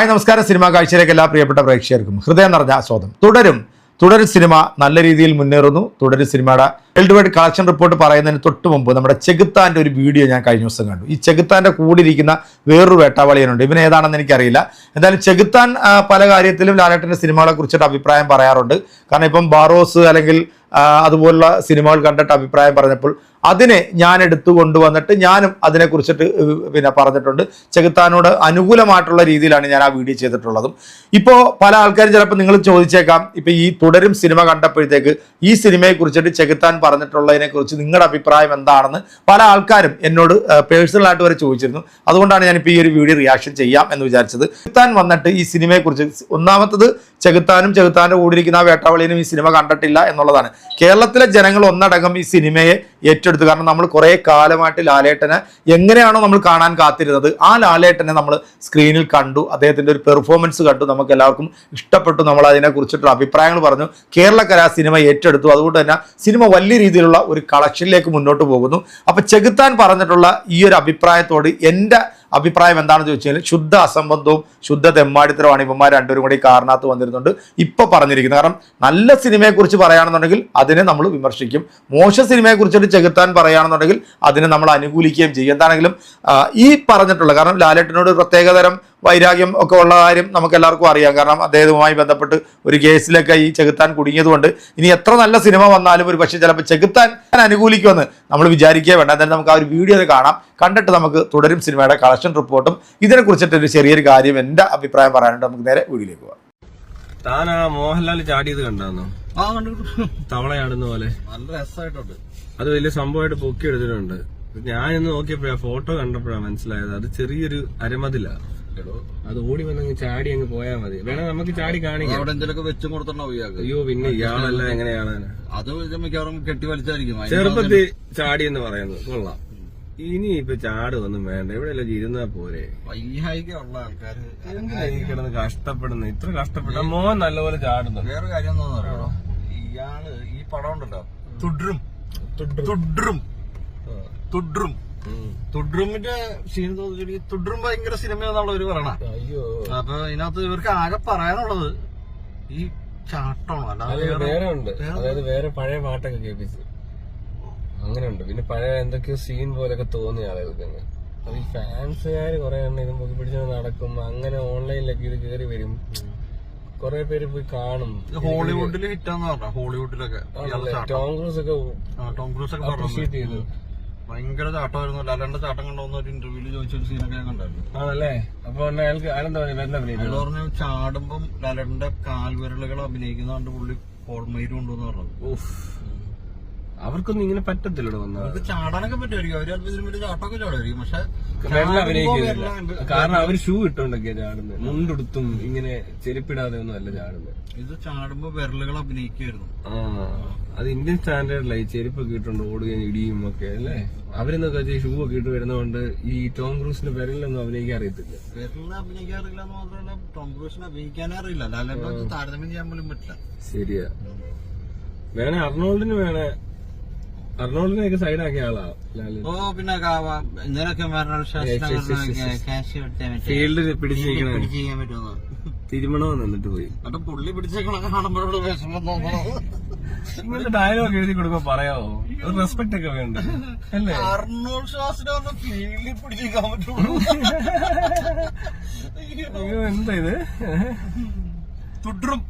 Hi നമസ്കാരം. Cinema കാഴ്ചയിലേക്ക് എല്ലാ പ്രിയപ്പെട്ട പ്രേക്ഷകർക്കും ഹൃദയം നിറഞ്ഞ സ്വാഗതം തുടരും. തുടരും സിനിമ നല്ല രീതിയിൽ മുന്നേറുന്നു. തുടരും സിനിമയുടെ വേൾഡ് വൈഡ് കളക്ഷൻ റിപ്പോർട്ട് പറയുന്നതിന് തൊട്ട് മുമ്പ് നമ്മുടെ ചെകുത്താന്റെ ഒരു വീഡിയോ ഞാൻ കഴിഞ്ഞ ദിവസം കണ്ടു. ഈ ചെകുത്താന്റെ കൂടിയിരിക്കുന്ന വേറൊരു വേട്ടാവളിയനുണ്ട്. ഇവൻ ഏതാണെന്ന് എനിക്കറിയില്ല. എന്തായാലും ചെകുത്താൻ പല കാര്യത്തിലും ലാലേട്ടന്റെ സിനിമകളെ കുറിച്ചിട്ട് അഭിപ്രായം പറയാറുണ്ട്. കാരണം ഇപ്പം ബാറോസ് അല്ലെങ്കിൽ അതുപോലുള്ള സിനിമകൾ കണ്ടിട്ട് അഭിപ്രായം പറഞ്ഞപ്പോൾ അതിനെ ഞാൻ എടുത്തു കൊണ്ടുവന്നിട്ട് ഞാനും അതിനെക്കുറിച്ചിട്ട് കുറിച്ചിട്ട് പിന്നെ പറഞ്ഞിട്ടുണ്ട്. ചെകുത്താനോട് അനുകൂലമായിട്ടുള്ള രീതിയിലാണ് ഞാൻ ആ വീഡിയോ ചെയ്തിട്ടുള്ളതും. ഇപ്പോൾ പല ആൾക്കാരും ചിലപ്പോൾ നിങ്ങൾ ചോദിച്ചേക്കാം ഇപ്പം ഈ തുടരും സിനിമ കണ്ടപ്പോഴത്തേക്ക് ഈ സിനിമയെ കുറിച്ചിട്ട് ചെകുത്താൻ പറഞ്ഞിട്ടുള്ളതിനെ കുറിച്ച് നിങ്ങളുടെ അഭിപ്രായം എന്താണെന്ന് പല ആൾക്കാരും എന്നോട് പേഴ്സണലായിട്ട് വരെ ചോദിച്ചിരുന്നു. അതുകൊണ്ടാണ് ഞാനിപ്പോൾ ഈ ഒരു വീഡിയോ റിയാക്ഷൻ ചെയ്യാം എന്ന് വിചാരിച്ചത്. ചെകുത്താൻ വന്നിട്ട് ഈ സിനിമയെക്കുറിച്ച് ഒന്നാമത്തത് ചെകുത്താനും ചെകുത്താന്റെ കൂടിയിരിക്കുന്ന ആ വേട്ടാവളിയിലും ഈ സിനിമ കണ്ടിട്ടില്ല എന്നുള്ളതാണ്. കേരളത്തിലെ ജനങ്ങൾ ഒന്നടങ്കം ഈ സിനിമയെ ഏറ്റെടുത്തു. കാരണം നമ്മൾ കുറേ കാലമായിട്ട് ലാലേട്ടനെ എങ്ങനെയാണോ നമ്മൾ കാണാൻ കാത്തിരുന്നത് ആ ലാലേട്ടനെ നമ്മൾ സ്ക്രീനിൽ കണ്ടു. അദ്ദേഹത്തിന്റെ ഒരു പെർഫോമൻസ് കണ്ടു. നമുക്ക് എല്ലാവർക്കും ഇഷ്ടപ്പെട്ടു. നമ്മൾ അതിനെ കുറിച്ചിട്ടുള്ള അഭിപ്രായങ്ങൾ പറഞ്ഞു. കേരളക്കര സിനിമ ഏറ്റെടുത്തു. അതുകൊണ്ട് തന്നെ സിനിമ വലിയ രീതിയിലുള്ള ഒരു കളക്ഷനിലേക്ക് മുന്നോട്ട് പോകുന്നു. അപ്പോൾ ചെകുത്താൻ പറഞ്ഞിട്ടുള്ള ഈ ഒരു അഭിപ്രായത്തോട് എന്റെ അഭിപ്രായം എന്താണെന്ന് ചോദിച്ചു ശുദ്ധ അസംബന്ധവും ശുദ്ധ തെമ്മാടിത്തരമാണ് ഇവന്മാർ രണ്ടുപേരും കൂടി കാരണത്ത് വന്നിരുന്നുണ്ട്. ഇപ്പോൾ പറഞ്ഞിരിക്കുന്നത് കാരണം നല്ല സിനിമയെക്കുറിച്ച് പറയുകയാണെന്നുണ്ടെങ്കിൽ അതിനെ നമ്മൾ വിമർശിക്കും. മോശ സിനിമയെക്കുറിച്ചിട്ട് ചെകുത്താൻ പറയുകയാണെന്നുണ്ടെങ്കിൽ അതിനെ നമ്മൾ അനുകൂലിക്കുകയും ചെയ്യും. എന്താണെങ്കിലും ഈ പറഞ്ഞിട്ടുള്ള കാരണം ലാലേട്ടനോട് പ്രത്യേകതരം വൈരാഗ്യം ഒക്കെ ഉള്ള കാര്യം നമുക്ക് എല്ലാവർക്കും അറിയാം. കാരണം അദ്ദേഹവുമായി ബന്ധപ്പെട്ട് ഒരു കേസിലൊക്കെ ഈ ചെകുത്താൻ കുടുങ്ങിയതുകൊണ്ട് ഇനി എത്ര നല്ല സിനിമ വന്നാലും ഒരു പക്ഷേ ചിലപ്പോൾ ചെകുത്താൻ അനുകൂലിക്കുമെന്ന് നമ്മൾ വിചാരിക്കുക വേണ്ട. എന്തായാലും നമുക്ക് ആ ഒരു വീഡിയോ കാണാം. കണ്ടിട്ട് നമുക്ക് തുടരും സിനിമയുടെ കളക്ഷൻ റിപ്പോർട്ടും. ഇതിനെക്കുറിച്ചിട്ട് ഒരു ചെറിയൊരു കാര്യം എന്റെ അഭിപ്രായം പറയാനുണ്ട്. നമുക്ക് നേരെ വീഡിയോയിലേക്ക് പോകാം താൻ ആ മോഹൻലാൽ ചാടിയത് കണ്ടാന്നോ? ആ കണ്ടു തവളയാടുന്ന പോലെ. നല്ല രസമായിട്ടുണ്ട്. അത് വലിയ സംഭവമായിട്ട് പൊക്കി എടുത്തിട്ടുണ്ട് ഞാൻ ഇന്ന് നോക്കിയപ്പോഴാ ഫോട്ടോ കണ്ടപ്പോഴാ മനസ്സിലായത്. അത് ചെറിയൊരു അരമതിലാ. അത് ഓടി വന്നങ്ങ് ചാടി അങ്ങ് പോയാ മതി. വേണം നമുക്ക് ചാടി കാണിക്കാം. അവിടെ എന്തെങ്കിലുമൊക്കെ വെച്ചും കൊടുത്തിട്ടുണ്ടാവും ഇയാൾക്ക്? അയ്യോ പിന്നെ ഇയാളല്ല എങ്ങനെയാണ്? അത് മിക്കവാറും കെട്ടി വലിച്ചായിരിക്കും ചെറുപ്പത്തിൽ ചാടി എന്ന് പറയുന്നത്. കൊള്ളാം. ഇനി ഇപ്പൊ ചാടുമൊന്നും വേണ്ട. എവിടെയല്ല ഇരുന്നാ പോരെ. വയ്യായിക ഉള്ള ആൾക്കാര് എന്തിനാ ഈ കിടന്ന് കഷ്ടപ്പെടുന്നു? ഇത്ര കഷ്ടപ്പെട്ട മോൻ നല്ലപോലെ ചാടുന്നു വേറെ കാര്യം എന്താണെന്ന് അറിയണോ ഇയാൾ ഈ പടം ഉണ്ടല്ലോ. തുടരും തുടരും തുടരും തുടരുമിന്റെ സീൻ തോന്നി തുടരും ഭയങ്കര സിനിമയെന്നുള്ള ഒരു പറയണ. അയ്യോ. അപ്പൊ ഇതിനകത്ത് ഇവർക്ക് ആകെ പറയാനുള്ളത് ഈ ചാട്ടമാണ്. അല്ലാതെ വേറെ- ഉണ്ട്. അതായത് വേറെ പഴയ പാട്ടൊക്കെ കേൾപ്പിച്ച്. അങ്ങനെയുണ്ട് പിന്നെ പഴയ എന്തൊക്കെയോ സീൻ പോലൊക്കെ തോന്നിയ ആളുകൾക്ക്. അത് ഈ ഫാൻസുകാർ കുറെ എണ്ണം ഇത് പൊക്കി പിടിച്ച് നടക്കും. അങ്ങനെ ഓൺലൈനിലൊക്കെ ഇത് കയറി വരും. കുറെ പേര് പോയി കാണും. ഹോളിവുഡിൽ ഹിറ്റാന്ന് പറഞ്ഞ? ഹോളിവുഡിലൊക്കെ. ടോം ക്രൂസ് ഒക്കെ ടോം ക്രൂസ് ഒക്കെ അപ്രീഷിയേറ്റ് ചെയ്തു. ഭയങ്കര ചാട്ടമായിരുന്നു ലാലാന്റെ ചാട്ടം കണ്ടോന്ന് ഒരു ഇന്റർവ്യൂൽ ചോദിച്ചൊരു സീനൊക്കെ ഞാൻ കണ്ടായിരുന്നു. ആണല്ലേ? അപ്പൊ അയാൾക്ക് അയാളെന്താ പറയുക എന്താ അയാൾ അഭിനയിച്ചത് പറഞ്ഞു ചാടുമ്പം ലാലേട്ടന്റെ കാൽവിരലുകൾ അഭിനയിക്കുന്നതുകൊണ്ട് പുള്ളി കോൾമയിലും ഉണ്ടെന്ന് പറഞ്ഞു. അവർക്കൊന്നും ഇങ്ങനെ പറ്റത്തില്ലടോ വന്നാൽ ചാടാനൊക്കെ പറ്റുമായിരിക്കും ചാട്ടമൊക്കെ ചാടുമായിരിക്കും. പക്ഷെ വെള്ളം അഭിനയിക്കുന്നില്ല കാരണം അവർ ഷൂ ഇട്ടോണ്ടൊക്കെയാ ചാടുന്നത് മുണ്ടെടുത്തും ഇങ്ങനെ ചെരുപ്പിടാതെ ഒന്നും അല്ല ചാടുന്നത് ഇത് ചാടുമ്പോ വിരലുകൾ അഭിനയിക്കുമായിരുന്നു. ആ അത് ഇന്ത്യൻ സ്റ്റാൻഡേർഡിലായി ഈ ചെരുപ്പൊക്കെ ഇട്ടുണ്ട് ഓടുകയും ഇടിയും ഒക്കെ അല്ലേ? അവരെന്നൊക്കെ വെച്ചാൽ ഷൂ ഒക്കെ ഇട്ട് വരുന്നതുകൊണ്ട് ഈ ടോം ക്രൂസിന്റെ വിരലിലൊന്നും അഭിനയിക്കാൻ അറിയത്തില്ല. അഭിനയിക്കാറില്ല എന്ന് മാത്രമല്ല ടോം ക്രൂസിനെ അഭിനയിക്കാനേ അറിയില്ല. ലാലേട്ടനെ വെച്ച് താരതമ്യം ചെയ്യാൻ പോലും പറ്റില്ല. ശരിയാ. വേണേ അർണോൾഡിന് വേണേ അർണോൾഡിനെയൊക്കെ സൈഡാക്കിയ ആളാ. ഓ പിന്നെ ക്യാഷ് ഫീൽഡിൽ എന്നിട്ട് പോയി. എന്നിട്ട് പുള്ളി പിടിച്ചേക്കണ കാണുമ്പോഴോട് വിഷമം തോന്നുന്നു ഡയലോഗ് എഴുതി കൊടുക്കുമ്പോ പറയാവോ? ഒരു റെസ്പെക്ട് ഒക്കെ വേണ്ട? അല്ലേ? അർണോൾ ഫീൽഡിൽ പിടിച്ചേക്കാൻ പറ്റുള്ളൂ അയ്യോ എന്താ ഇത്? തുടരും.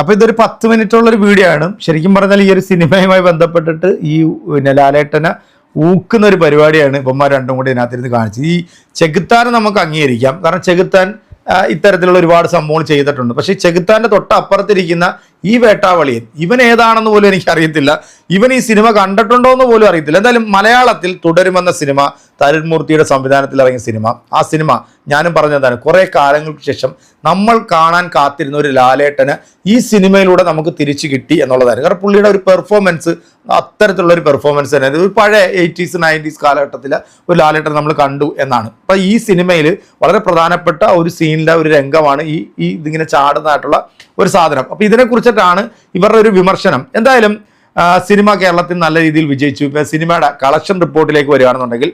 അപ്പോൾ ഇതൊരു പത്ത് മിനിറ്റുള്ള ഒരു വീഡിയോ ആണ്. ശരിക്കും പറഞ്ഞാൽ ഈ ഒരു സിനിമയുമായി ബന്ധപ്പെട്ടിട്ട് ഈ പിന്നെ ലാലേട്ടനെ ഊക്കുന്ന ഒരു പരിപാടിയാണ് ഇവന്മാർ രണ്ടും കൂടി ഇതിനകത്തിരുന്ന് കാണിച്ചത്. ഈ ചെകുത്താനെ നമുക്ക് അംഗീകരിക്കാം. കാരണം ചെകുത്താൻ ഇത്തരത്തിലുള്ള ഒരുപാട് സംഭവങ്ങൾ ചെയ്തിട്ടുണ്ട്. പക്ഷേ ചെകുത്താന്റെ തൊട്ടപ്പുറത്തിരിക്കുന്ന ഈ വേട്ടാവളിയൻ ഇവൻ ഏതാണെന്ന് പോലും എനിക്ക് അറിയത്തില്ല ഇവൻ ഈ സിനിമ കണ്ടിട്ടുണ്ടോ എന്ന് പോലും അറിയത്തില്ല. എന്തായാലും മലയാളത്തിൽ തുടരുമെന്ന സിനിമ തരുൺമൂർത്തിയുടെ സംവിധാനത്തിൽ ഇറങ്ങിയ സിനിമ ആ സിനിമ ഞാനും പറഞ്ഞതാണ്. കുറേ കാലങ്ങൾക്ക് ശേഷം നമ്മൾ കാണാൻ കാത്തിരുന്ന ഒരു ലാലേട്ടന് ഈ സിനിമയിലൂടെ നമുക്ക് തിരിച്ചു കിട്ടി എന്നുള്ളതാണ്. കാരണം പുള്ളിയുടെ ഒരു പെർഫോമൻസ് അത്തരത്തിലുള്ള ഒരു പെർഫോമൻസ് തന്നെ. ഒരു പഴയ എയ്റ്റീസ് നയന്റീസ് കാലഘട്ടത്തിൽ ഒരു ലാലേട്ടൻ നമ്മൾ കണ്ടു എന്നാണ്. അപ്പം ഈ സിനിമയിൽ വളരെ പ്രധാനപ്പെട്ട ഒരു സീനിലെ ഒരു രംഗമാണ് ഈ ഈ ഇതിങ്ങനെ ചാടുന്നതായിട്ടുള്ള ഒരു സാധനം. അപ്പോൾ ഇതിനെക്കുറിച്ചിട്ടാണ് ഇവരുടെ ഒരു വിമർശനം. എന്തായാലും സിനിമ കേരളത്തിൽ നല്ല രീതിയിൽ വിജയിച്ചു. ഇപ്പോൾ സിനിമയുടെ കളക്ഷൻ റിപ്പോർട്ടിലേക്ക് വരികയാണെന്നുണ്ടെങ്കിൽ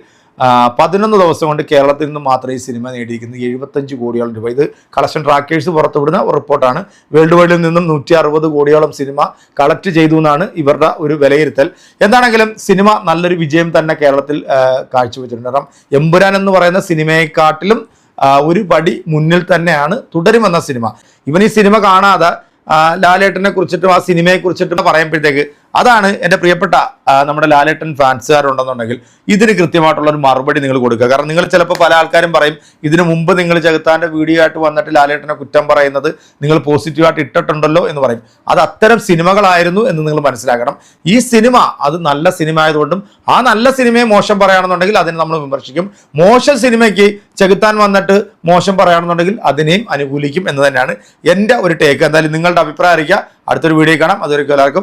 പതിനൊന്ന് ദിവസം കൊണ്ട് കേരളത്തിൽ നിന്ന് മാത്രമേ ഈ സിനിമ നേടിയിരിക്കുന്നത് എഴുപത്തഞ്ച് കോടിയോളം രൂപ. ഇത് കളക്ഷൻ ട്രാക്കേഴ്സ് പുറത്തുവിടുന്ന റിപ്പോർട്ടാണ്. വേൾഡ് വൈഡിൽ നിന്നും നൂറ്റി അറുപത് കോടിയോളം സിനിമ കളക്ട് ചെയ്തു എന്നാണ് ഇവരുടെ ഒരു വിലയിരുത്തൽ. എന്താണെങ്കിലും സിനിമ നല്ലൊരു വിജയം തന്നെ കേരളത്തിൽ കാഴ്ചവെച്ചിട്ടുണ്ട്. കാരണം എമ്പുരാൻ എന്ന് പറയുന്ന സിനിമയെക്കാട്ടിലും ഒരു പടി മുന്നിൽ തന്നെയാണ് തുടരുമെന്ന സിനിമ. ഇവൻ ഈ സിനിമ കാണാതെ ലാലേട്ടനെ കുറിച്ചിട്ടും ആ സിനിമയെ കുറിച്ചിട്ടും പറയുമ്പോഴത്തേക്ക് അതാണ് എന്റെ പ്രിയപ്പെട്ട നമ്മുടെ ലാലേട്ടൻ ഫാൻസുകാരുണ്ടെന്നുണ്ടെങ്കിൽ ഇതിന് കൃത്യമായിട്ടുള്ള ഒരു മറുപടി നിങ്ങൾ കൊടുക്കുക. കാരണം നിങ്ങൾ ചിലപ്പോൾ പല ആൾക്കാരും പറയും ഇതിനു മുമ്പ് നിങ്ങൾ ജഗത്താന്റെ വീഡിയോ ആയിട്ട് വന്നിട്ട് ലാലേട്ടനെ കുറ്റം പറയുന്നത് നിങ്ങൾ പോസിറ്റീവായിട്ട് ഇട്ടിട്ടുണ്ടല്ലോ എന്ന് പറയും. അത് അത്തരം സിനിമകളായിരുന്നു എന്ന് നിങ്ങൾ മനസ്സിലാക്കണം. ഈ സിനിമ അത് നല്ല സിനിമ ആയതുകൊണ്ടും ആ നല്ല സിനിമയെ മോശം പറയുകയാണെന്നുണ്ടെങ്കിൽ അതിനെ നമ്മൾ വിമർശിക്കും. മോശം സിനിമയ്ക്ക് ചെകുത്താൻ വന്നിട്ട് മോശം പറയുകയാണെന്നുണ്ടെങ്കിൽ അതിനെയും അനുകൂലിക്കും എന്ന് തന്നെയാണ് എന്റെ ഒരു ടേക്ക് എന്തായാലും നിങ്ങളുടെ അഭിപ്രായം അറിയിക്കുക. അടുത്തൊരു വീഡിയോ കാണാം. അതൊരു എല്ലാവർക്കും